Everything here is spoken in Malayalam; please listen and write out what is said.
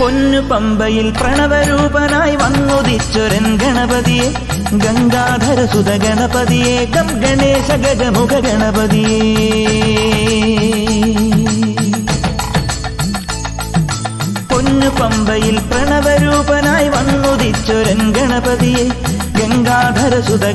പൊന്നു പമ്പയിൽ പ്രണവരൂപനായി വന്നുദിച്ചൊരൻ ഗണപതിയെ. ഗംഗാധര സുത ഗണപതിയെ ഗം ഗണേശ ഗജമുഖ ഗണപതിയെ. പൊന്നു പമ്പയിൽ പ്രണവരൂപനായി വന്നുദിച്ചൊരൻ ഗണപതിയെ. ഗംഗാധര സുത